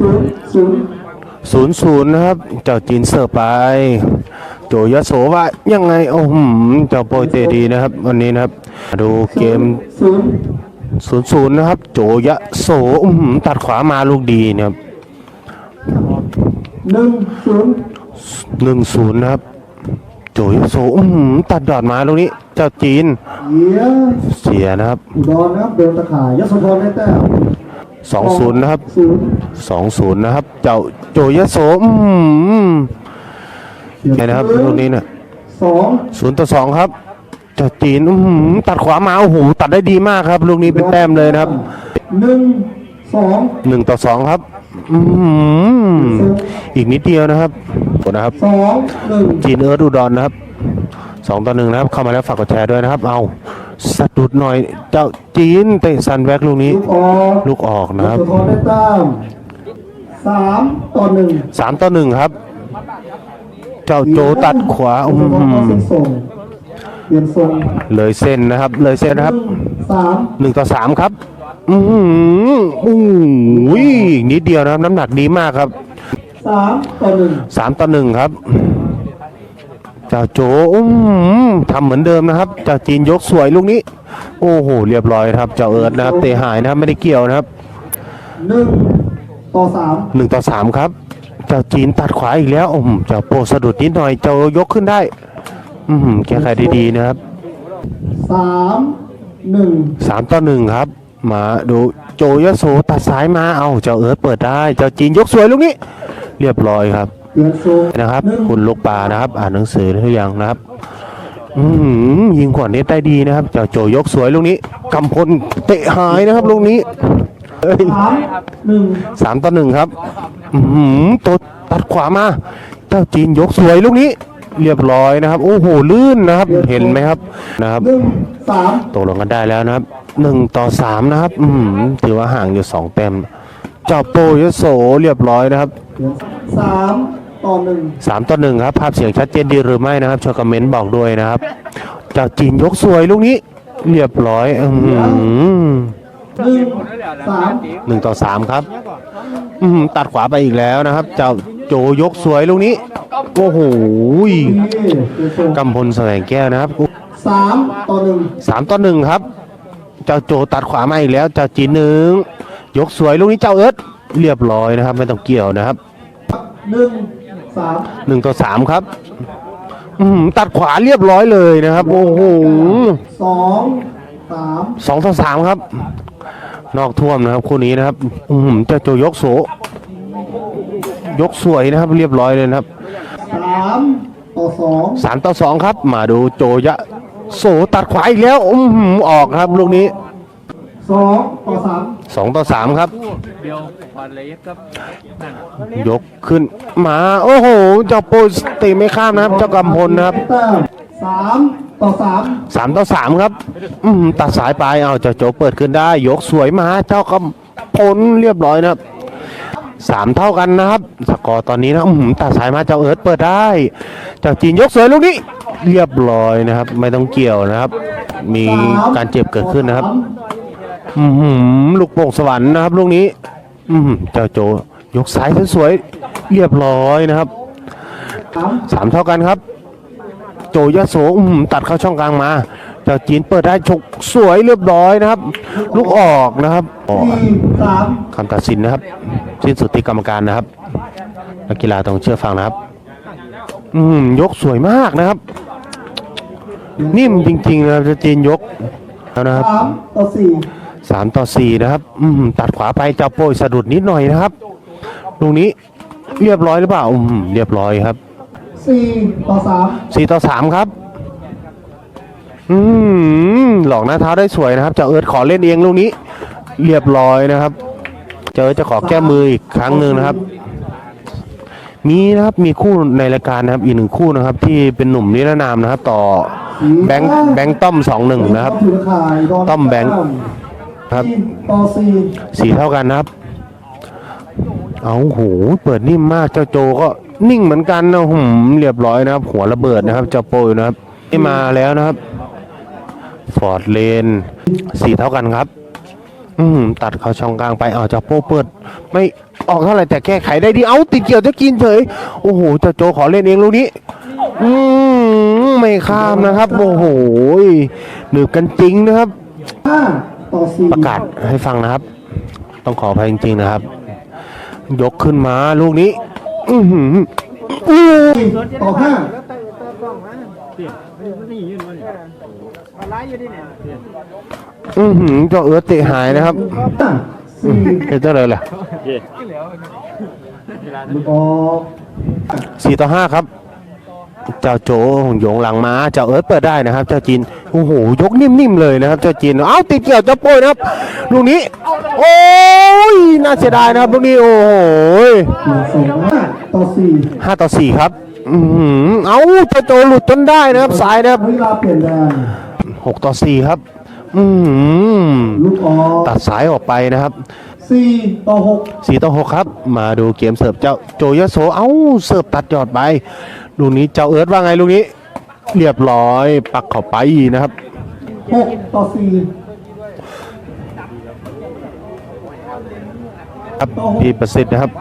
ศูนย์ศูนย์ศูนย์ศูนย์นะครับ เจ้าจีนเสิร์ฟไป โจยโสว่ายังไง โอ้โหเจ้าโปรยเตะดีนะครับ วันนี้นะครับ ดูเกมศูนย์ศูนย์ศูนย์นะครับ โจยโสอื้อหือตัดขวามาลูกดีนะครับหนึ่งศูนย์หนึ่งศูนย์นะครับ โจยโสอื้อหือตัดดอดมาลูกนี้ เจ้าจีนเยียเสียนะครับอุดรนะครับเดินตะข่ายยโสธรได้แต้ม สองศูนย์นะครับศูนย์สองศูนย์นะครับ เจ้าโจยโสอื้อหือไงนะครับลูกนี้เนี่ยสองศูนย์ต่อสองครับ เจ้าจีนอื้อหือตัดขวามาโอ้โหตัดได้ดีมากครับ ลูกนี้เป็นแต้มเลยนะครับหนึ่งสองหนึ่งต่อสองครับอือหืออีกนิดเดียวนะครับกดนะครับสองหนึ่งจีนเอิร์ดอุดรนะครับ สองต่อหนึ่งนะครับ เข้ามาแล้วฝากกดแชร์ด้วยนะครับ เอาสะดุดหน่อยเจ้าจีนเตะซันแว็กลูกนี้ ลูกออกลูกออกยนะครับโสธรได้แต้มสามต่อหนึ่งสามต่อหนึ่งครับ เจ้าโจตัดขวาอืยโสธรมเอาเส้นส่งเปลี่ยนทรงเลยเส้นนะครับ เลยเส้นนะครับ สามหนึ่งต่อสามครับ อือหืออู้ยอีกนิดเดียวนะครับ น้ำหนักดีมากครับสามต่อหนึ่งสามต่อหนึ่งครับ เจ้าโจอื้อหือทำเหมือนเดิมนะครับเจ้าจีนยกสวยลูกนี้ โอ้โหเรียบร้อยครับ เจ้าเอิร์ดนะครับ เตะหายนะครับไม่ได้เกี่ยวนะครับหนึ่งต่อสามหนึ่งต่อสามครับ เจ้าจีนตัดขวาอีกแล้วอืมเจ้าโปสะดุดนิดหน่อยเจ้ายกขึ้นได้ อืมแก้ไขได้ดีนะครับสามหนึ่งสามต่อหนึ่งครับ มาดูโจยโสตัดซ้ายมาเอาเจ้าเอิร์ธเปิดได้ เจ้าจีนยกสวยลูกนี้ เรียบร้อยครับเปลี่ย นะครับ คุณลูกปลานะครับอ่านหนังสือหรือยังนะครับอืมยิงขวาเน็ตได้ดีนะครับเจ้าโจยกสวยลูกนี้กำพลเตะหายนะครับลูกนี้สามต่อหนึ่งครับอืมตัวตัดขวามาเจ้าจีนยกสวยลูกนี้ เรียบร้อยนะครับ โอ้โหลื่นนะครับ เห็นไหมครับนะครับตกลงกันได้แล้วนะครับหนึ่งต่อสามนะครับ อืมถือว่าห่างอยู่สองเต็มเจ้าโปยโสเรียบร้อยนะครับสาม ต่อหนึ่งสามต่อหนึ่งครับ ภาพเสียงชัดเจนดีหรือไม่นะครับช่วยคอมเมนต์บอกด้วยนะครับเจ้าจีนยกสวยลูกนี้ เรียบร้อยอืมหนึ่งสามหนึ่งต่อสามครับ อืมตัดขวาไปอีกแล้วนะครับ เจ้าโจยกสวยลูกนี้โอ้โหดีเปลี่ยนทรงกำพลแสวงแก้วนะครับสามต่อหนึ่งสามต่อหนึ่งครับ เจ้าโจตัดขวามาอีกแล้ว เจ้าจีนหนึ่งยกสวยลูกนี้เจ้าเอิร์ธเรียบร้อยนะครับ ไม่ต้องเกี่ยวนะครับหนึ่งสาม หนึ่งต่อสามครับอืมตัดขวาเรียบร้อยเลยนะครับ โอ้โหสองสามสองต่อสามครับ นอกท่วมนะครับคู่นี้นะครับอืมเจ้าโจยกโสยกสวยนะครับ เรียบร้อยเลยนะครับสามต่อสองสามต่อสองครับ มาดูโจยะ โสตัดขวาอีกแล้วอืมออกครับลูกนี้ สองต่อสามสองต่อสามครับ เดียวผ่านเลยครับนั่นยกขึ้นมาโอ้โหเจ้าโปสเตะไม่ข้ามนะครับ เจ้ากำพลนะครับแต้มสามต่อสามสามต่อสามครับ อืมตัดสายไปเอาเจ้าโจเปิดขึ้นได้ ยกสวยมาเจ้ากำพลเรียบร้อยนะครับสามเท่ากันนะครับสกอร์ตอนนี้นะอืมตัดสายมาเจ้าเอิร์ธเปิดได้เจ้าจีนยกสวยลูกนี้ เรียบร้อยนะครับ ไม่ต้องเกี่ยวนะครับ มีสมการเจ็บเกิดขึ้นนะครับต่อสาม อือลูกโป่งสวรรค์นะครับลูกนี้ อือหือเจ้าโจยกซ้ายสวยๆเรียบร้อยนะครับสามเท่ากันครับ โจยะโสอื้อหือตัดเข้าช่องกลางมา เจ้าจีนเปิดได้ฉกสวยเรียบร้อยนะครับ ลูกออกนะครับออกสี่สามคำตัดสินนะครับสิ้นสุดที่กรรมการนะครับนักกีฬาต้องเชื่อฟังนะครับ อืมยกสวยมากนะครับ นิ่มจริงๆนะครับเจ้าจีนยกแล้วนะครับต่อสี่ สามต่อสี่นะครับ อืมตัดขวาไปเจ้าโป้ยสะดุดนิดหน่อยนะครับตรงนี้เรียบร้อยหรือเปล่าอืมเรียบร้อยครับสี่ต่อสามสี่ต่อสามครับ อืมหลอกหน้าเท้าได้สวยนะครับเจ้าเอิร์ธขอเล่นเองลูกนี้ เรียบร้อยนะครับ เจ้าเอิร์ธจะขอแก้มืออีกครั้งหนึ่งนะครับมีนะครับมีคู่ในรายการนะครับอีกหนึ่งคู่นะครับ ที่เป็นหนุ่มนิรนามนะครับ ต่อแบงค์แบงค์ต้อมสองหนึ่งนะครับถือข่ายโดนต้อมแบงค์ ครับสี่ต่อสี่สี่เท่ากันนะครับ เอาโหเปิดนิ่มมากเจ้าโจก็นิ่งเหมือนกันนะหืมเรียบร้อยนะครับ หัวระเบิดนะครับเจ้าโปรยนะครับนี่มาแล้วนะครับฟอร์ดเลนสี่เท่ากันครับ อืมตัดเข้าช่องกลางไปเอาเจ้าโปเปิด ไม่ออกเท่าไหร่แต่แก้ไขได้ดีเอ้าติดเกี่ยวจะกินเฉยโอ้โหเจ้าโจขอเล่นเองลูกนี้ อืมไม่ข้ามนะครับ โอ้โหหนึบกันจริงนะครับ ประกาศให้ฟังนะครับ ต้องขออภัยจริงๆนะครับ ยกขึ้นมาลูกนี้ อือหือต่อห้าอือหือเจ้าเอิร์ธเตะหายนะครับห้าสี่เป็นเจ้าเลยแหละลูกออกสี่ต่อห้าครับ เจ้าโจโยงหลังมาเจ้าเอิร์ธเปิดได้นะครับ เจ้าจีนโอ้โหยกนิ่มๆเลยนะครับ เจ้าจีนเอ้าติดเกี่ยวเจ้าโป้ยนะครับลูกนี้โอ้ยน่าเสียดายนะครับลูกนี้โอ้โหหนึ่งสองห้าต่อสี่ห้าต่อสี่ครับอือหือเอ้าเจ้าโจหลุดจนได้นะครับสายนะครับเวลาเปลี่ยนแดนหกต่อสี่ครับอือหือลูกออกตัดสายออกไปนะครับสี่ต่อหกสี่ต่อหกครับ มาดูเกมเสิร์ฟเจ้าโจยโสเอ้าเสิร์ฟตัดยอดไป ลูกนี้เจ้าเอิร์ธว่าไงลูกนี้ เรียบร้อย ปักเข้าไปนะครับหกต่อสี่ครับพี่ประสิทธิ์นะครับ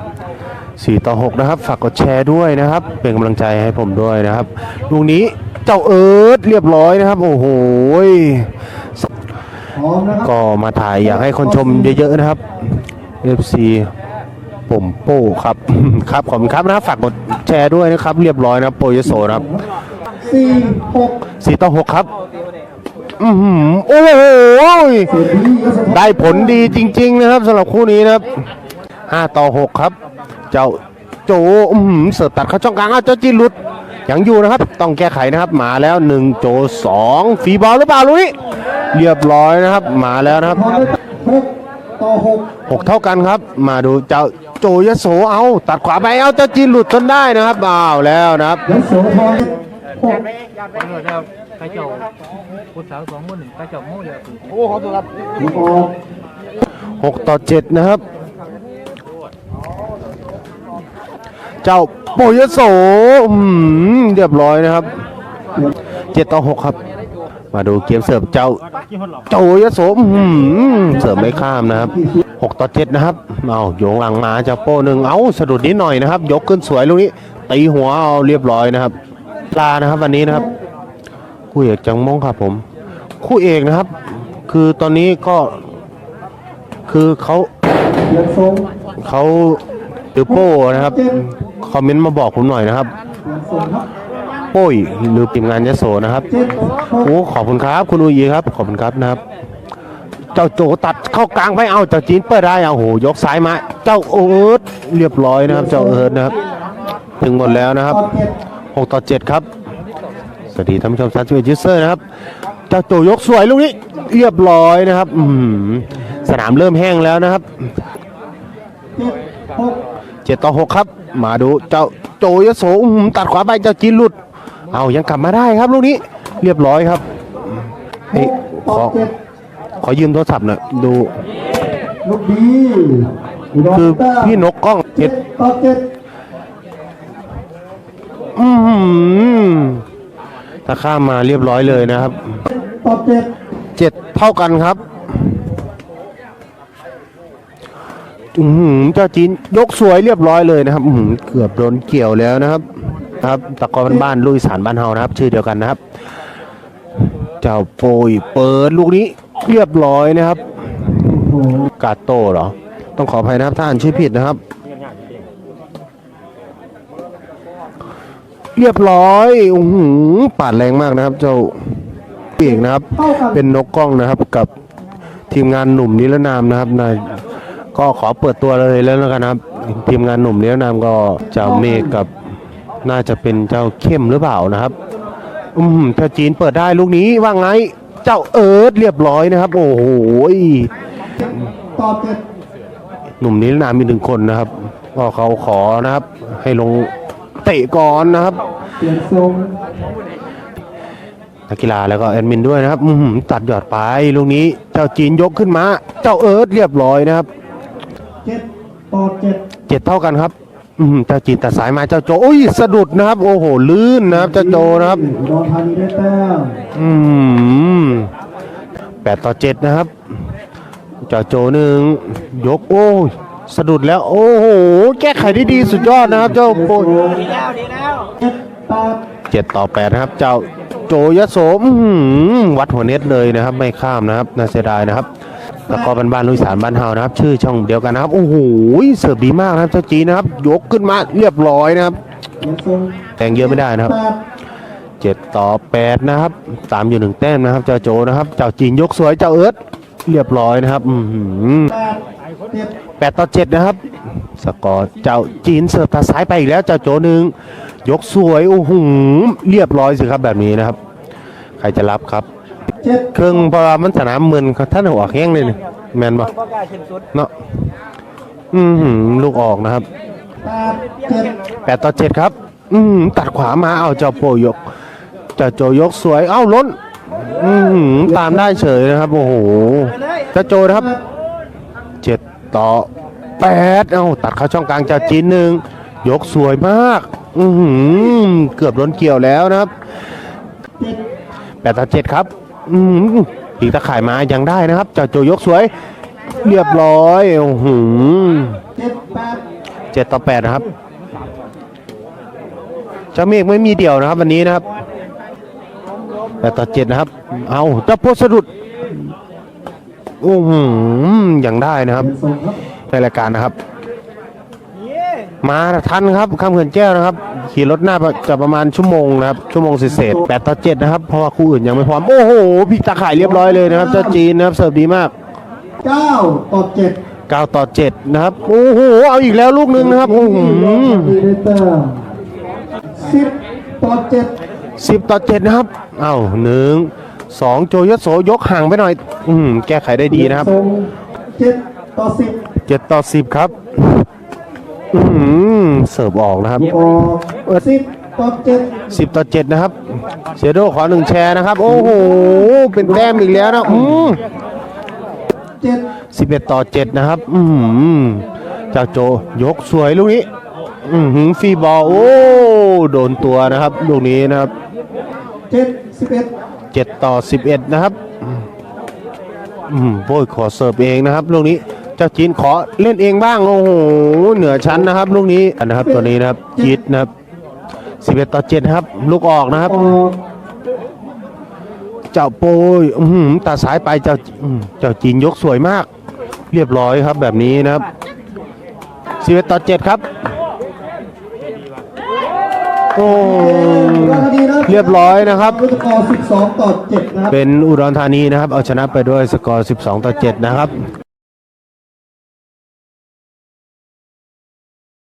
สี่ต่อหกนะครับ ฝากกดแชร์ด้วยนะครับ เป็นกำลังใจให้ผมด้วยนะครับ ลูกนี้เจ้าเอิร์ธเรียบร้อยนะครับ โอ้โหพร้อมนะครับก็มาถ่ายอยากให้คนชมเยอะๆนะครับ FC ผมโป้ครับ ครับขอบคุณครับนะครับฝากกด แชร์ด้วยนะครับ เรียบร้อยนะโปรยโสนะครับสี่หกสี่ต่อหกครับอือหือโอ้โหเสียได้ผลดีจริง ๆ นะครับสำหรับคู่นี้นะครับห้าต่อหกครับ เจ้าโจอือหือเสิร์ฟตัดเข้าช่องกลางอ้าวเจ้าจีนลุดยังอยู่นะครับ ต้องแก้ไขนะครับ มาแล้วหนึ่งโจสองฟีบอลหรือเปล่าลุยเรียบร้อยนะครับ มาแล้วนะครับหกต่อหกหกเท่ากันครับ มาดูเจ้า โจยโสเอาตัดขวาไปเอาเจ้าจีนหลุดจนได้นะครับอ้าวแล้วนะครับยโสธรหกขอโทษครับกระเจ้าผู้สาวสองคนหนึ่งกระเจ้าโม่เดียวคือลูกออกหกต่อเจ็ดนะครับ เจ้าโปยโสอืมเรียบร้อยนะครับเจ็ดต่อหกครับ มาดูเกมเสิร์ฟเจ้าโจยโสอืมเสิร์ฟไม่ข้ามนะครับ หกต่อเจ็ดนะครับ เอาโยงหลังมาเจ้าโป้หนึ่งเอาสะดุดนิดหน่อยนะครับ ยกขึ้นสวยลูกนี้ตีหัวเอาเรียบร้อยนะครับ ปลานะครับวันนี้นะครับ คู่เอกจังมงครับผม คู่เอกนะครับ คือตอนนี้ก็คือเขาเดือนทรงเขาตือโป้นะครับคอมเมนต์มาบอกผมหน่อยนะครับ โป้ยหรือปิมงานยโสนะครับเจ็ดหกโอ้ขอบคุณครับ คุณอุยครับ ขอบคุณครับนะครับ เจ้าโจตัดเข้ากลางไปเอาเจ้าจีนเปิดได้เอาโหยกซ้ายมาเจ้าเอิร์ธเรียบร้อยนะครับ เจ้าเอิร์ธนะครับ ถึงหมดแล้วนะครับต่อเจ็ดหกต่อเจ็ดครับสวัสดีท่านผู้ชมซันสวีจิเซอร์นะครับเจ้าโจยกสวยลูกนี้เรียบร้อยนะครับอืสนามเริ่มแห้งแล้วนะครับเจ็ดต่อหกครับ มาดูเจ้าโจยโสตัดขวาไปเจ้าจีนหลุด เอายังกลับมาได้ครับลูกนี้ เรียบร้อยครับหเฮ้ยกขต่ออ ขอยืมโทรศัพท์หน่อยดูลูกดีคือพี่นกกล้องเจ็ดต่อเจ็ดอือหือถ้าข้ามมาเรียบร้อยเลยนะครับต่อเจ็ดเจ็ดเท่ากันครับอือหือเจ้าจีนยกสวยเรียบร้อยเลยนะครับอืเกือบโดนเกี่ยวแล้วนะครับ ครับตะกอนบ้านลุยสารบ้านเฮานะครับ ชื่อเดียวกันนะครับ เจ้าโปยเปิดลูกนี้ เรียบร้อยนะครับ กาโต้เหรอ ต้องขออภัยนะครับถ้าอ่านชื่อผิดนะครับ เรียบร้อยโอือหือปาดแรงมากนะครับ เจ้าเอกนะครับ เป็นนกกล้องนะครับกับทีมงานหนุ่มนิรนามนะครับนายก็ขอเปิดตัวเลยแล้วกันนะครับ ทีมงานหนุ่มนิรนามก็เจ้าเมฆกับน่าจะเป็นเจ้าเข้มหรือเปล่านะครับ อืมเจ้าจีนเปิดได้ลูกนี้ว่าไง จ้าเอิร์ธเรียบร้อยนะครับ โอ้โหต่อเจ็ดหนุ่มนิรนามีหนึ่งคนนะครับก็เขาขอนะครับ ให้ลงเตะก่อนนะครับเปลี่ยนทรงนักกีฬาแล้วก็แอดมินด้วยนะครับตัดยอดไปลูกนี้เจ้าจีนยกขึ้นมา เจ้าเอิร์ธเรียบร้อยนะครับเจ็ดต่อเจ็ดเจ็ดเท่ากันครับ อืมเจ้าจีนตัดสายมาเจ้าโจโอ้ยสะดุดนะครับ โอ้โหลื่นนะครับเจ้าโจนะครับอุดรธานีได้แต้มอืมแปดต่อเจ็ดนะครับเจ้าโจหนึ่งยกโอ้ยสะดุดแล้วโอ้โหแก้ไขได้ดีสุดยอดนะครับ เจ้าโปดีแล้วดีแล้วเจ็ดต่อแปดนะครับ เจ้าโจยโสมวัดหัวเน็ตเลยนะครับ ไม่ข้ามนะครับน่าเสียดายนะครับ แล้วก็บ้านบ้านลุยสารบ้านเฮานะครับ ชื่อช่องเดียวกันนะครับโอ้โหเสิร์ฟดีมากนะครับเจ้าจีนะครับ ยกขึ้นมาเรียบร้อยนะครับแต่งเยอะไม่ได้นะครับเจ็ดต่อแปดนะครับตามอยู่หนึ่งแต้มนะครับ เจ้าโจนะครับ เจ้าจีนยกสวยเจ้าเอิร์ธเรียบร้อยนะครับแปดเจ็ดแปดต่อเจ็ดนะครับ สกอร์เจ้าจีนเสิร์ฟตาซ้ายไปอีกแล้วเจ้าโจหนึ่งยกสวยโอ้โหเรียบร้อยสิครับแบบนี้นะครับ ใครจะรับครับ เครื่องเพราะว่ามันสนามเมือนท่านหัวแข้งเลยนี่แมนบ่เนาะอือหือลูกออกนะครับแปดต่อเจ็ดครับ อืมตัดขวามาเอาเจ้าโปยกเจ้าโจยกสวยเอ้าล้น อืมตามได้เฉยนะครับโอ้โหเจ้าโจนะครับเจ็ดต่อแปดเอ้าตัดเข้าช่องกลางเจ้าจีนหนึ่งยกสวยมาก อือหือเกือบล้นเกี่ยวแล้วนะครับแปดต่อเจ็ดครับ อืมปีกตะข่ายมายังได้นะครับเจ้าโจยกสวย เรียบร้อยโอ้โหเจ็ดแปดเจ็ดต่อแปดนะครับเจ้าเมฆไม่มีเดี่ยวนะครับ วันนี้นะครับแปดต่อเจ็ดนะครับ เอาเจ้าโพสต์สะดุดโอ้โหยังได้นะครับเจ็ดทรงครับในรายการนะครับ มาทันครับข้ามเขื่อนแก้วนะครับ ขี่รถหน้าจะประมาณชั่วโมงนะครับชั่วโมงเศษแปดต่อเจ็ดนะครับเพราะว่าคู่อื่นยังไม่พร้อมโอ้โหพลิกตาข่ายเรียบร้อยเลยนะครับเจ้าจีนนะครับเสิร์ฟดีมากเก้าต่อเจ็ดเก้าต่อเจ็ดนะครับโอ้โหเอาอีกแล้วลูกหนึ่งนะครับโอ้โหดีเลเตอร์สิบต่อเจ็ดสิบต่อเจ็ดนะครับเอ้าหนึ่งสองโจยโสยกห่างไปหน่อย อืมแก้ไขได้ดีนะครับทรงเจ็ดต่อสิบเจ็ดต่อสิบครับ อืมเสิร์ฟออกนะครับออกสิบต่อเจ็ดสิบต่อเจ็ดนะครับเซโดขอหนึ่งแชร์นะครับ โอ้โห เป็นแต้มอีกแล้วนะอืมเจ็ดสิบเอ็ดต่อเจ็ดนะครับ อืมจากโจยกสวยลูกนี้ อืมฟรีบอลโอ้โดนตัวนะครับลูกนี้นะครับเจ็ดสิบเอ็ดเจ็ดต่อสิบเอ็ดนะครับ อืมโบยขอเสิร์ฟเองนะครับลูกนี้ เจ้าจีนขอเล่นเองบ้างโอ้โหเหนือชั้นนะครับ ลูกนี้อันนะครับตัวนี้นะครับจีดนะครับสิบเอ็ดต่อเจ็ดครับ ลูกออกนะครับออกเจ้าโปยอื้อหือตาสายไปเจ้าอื้อเจ้าจีนยกสวยมาก เรียบร้อยครับแบบนี้นะครับสิบเอ็ดต่อเจ็ดครับโอ้เรียบร้อยนะครับด้วยสกอร์สิบสองต่อเจ็ดนะครับเป็นอุดรธานีนะครับ เอาชนะไปด้วยสกอร์ 12 ต่อ 7 นะครับ